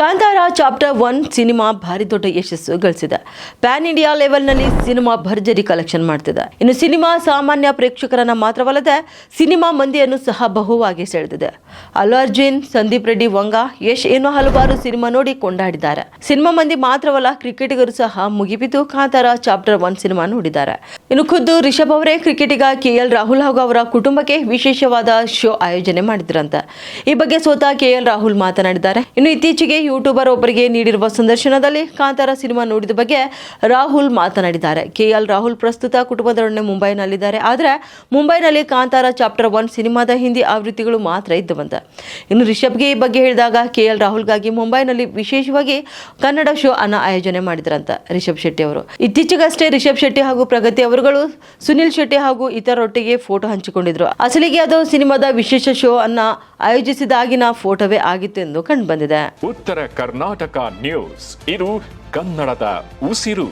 Kantara chapter one cinema ಭಾರಿ ದೊಡ್ಡ ಯಶಸ್ಸು ಗಳಿಸಿದೆ. ಪ್ಯಾನ್ ಇಂಡಿಯಾ ಲೆವೆಲ್ನಲ್ಲಿ ಸಿನಿಮಾ ಭರ್ಜರಿ ಕಲೆಕ್ಷನ್ ಮಾಡ್ತಿದೆ. ಇನ್ನು ಸಿನಿಮಾ ಸಾಮಾನ್ಯ ಪ್ರೇಕ್ಷಕರನ್ನ ಮಾತ್ರವಲ್ಲದೆ ಸಿನಿಮಾ ಮಂದಿಯನ್ನು ಸಹ ಬಹುವಾಗಿ ಸೆಳೆದಿದೆ. ಅಲ್ಲು ಅರ್ಜುನ್, ಸಂದೀಪ್ ರೆಡ್ಡಿ, ವಂಗ, ಯಶ್ ಇನ್ನೂ ಹಲವಾರು ಸಿನಿಮಾ ನೋಡಿ ಕೊಂಡಾಡಿದ್ದಾರೆ. ಸಿನಿಮಾ ಮಂದಿ ಮಾತ್ರವಲ್ಲ, ಕ್ರಿಕೆಟಿಗರು ಸಹ ಮುಗಿಬಿದ್ದು ಕಾಂತಾರ ಚಾಪ್ಟರ್ ಒನ್ ಸಿನಿಮಾ ನೋಡಿದ್ದಾರೆ. ಇನ್ನು ಖುದ್ದು ರಿಷಬ್ ಅವರೇ ಕ್ರಿಕೆಟಿಗ ಕೆ ಎಲ್ ರಾಹುಲ್ ಹಾಗೂ ಅವರ ಕುಟುಂಬಕ್ಕೆ ವಿಶೇಷವಾದ ಶೋ ಆಯೋಜನೆ ಮಾಡಿದ್ರಂತೆ. ಈ ಬಗ್ಗೆ ಸ್ವತಃ ಕೆ ಎಲ್ ರಾಹುಲ್ ಮಾತನಾಡಿದ್ದಾರೆ. ಇನ್ನು ಇತ್ತೀಚೆಗೆ ಯೂಟ್ಯೂಬರ್ ಒಬ್ಬರಿಗೆ ನೀಡಿರುವ ಸಂದರ್ಶನದಲ್ಲಿ ಕಾಂತಾರ ಸಿನಿಮಾ ನೋಡಿದ ಬಗ್ಗೆ ರಾಹುಲ್ ಮಾತನಾಡಿದ್ದಾರೆ. ಕೆ ಎಲ್ ರಾಹುಲ್ ಪ್ರಸ್ತುತ ಕುಟುಂಬದೊಡನೆ ಮುಂಬೈನಲ್ಲಿದ್ದಾರೆ. ಆದರೆ ಮುಂಬೈನಲ್ಲಿ ಕಾಂತಾರ ಚಾಪ್ಟರ್ ಒನ್ ಸಿನಿಮಾದ ಹಿಂದಿ ಆವೃತ್ತಿಗಳು ಮಾತ್ರ ಇದ್ದವಂತೆ ಇನ್ನು ರಿಷಬ್ಗೆ ಈ ಬಗ್ಗೆ ಹೇಳಿದಾಗ ಕೆ ಎಲ್ ರಾಹುಲ್ಗಾಗಿ ಮುಂಬೈನಲ್ಲಿ ವಿಶೇಷವಾಗಿ ಕನ್ನಡ ಶೋ ಅನ್ನ ಆಯೋಜನೆ ಮಾಡಿದ್ರಂತ ರಿಷಬ್ ಶೆಟ್ಟಿ ಅವರು. ಇತ್ತೀಚೆಗಷ್ಟೇ ರಿಷಬ್ ಶೆಟ್ಟಿ ಹಾಗೂ ಪ್ರಗತಿ ಅವರುಗಳು ಸುನಿಲ್ ಶೆಟ್ಟಿ ಹಾಗೂ ಇತರರೊಟ್ಟಿಗೆ ಫೋಟೋ ಹಂಚಿಕೊಂಡಿದ್ರು. ಅಸಲಿಗೆ ಅದು ಸಿನಿಮಾದ ವಿಶೇಷ ಶೋ ಅನ್ನ ಆಯೋಜಿಸಿದಾಗಿನ ಫೋಟೋವೇ ಆಗಿತ್ತು ಎಂದು ಕಂಡುಬಂದಿದೆ ಉತ್ತರ ಕರ್ನಾಟಕ ನ್ಯೂಸ್ ಇದು ಕನ್ನಡದ ಉಸಿರು.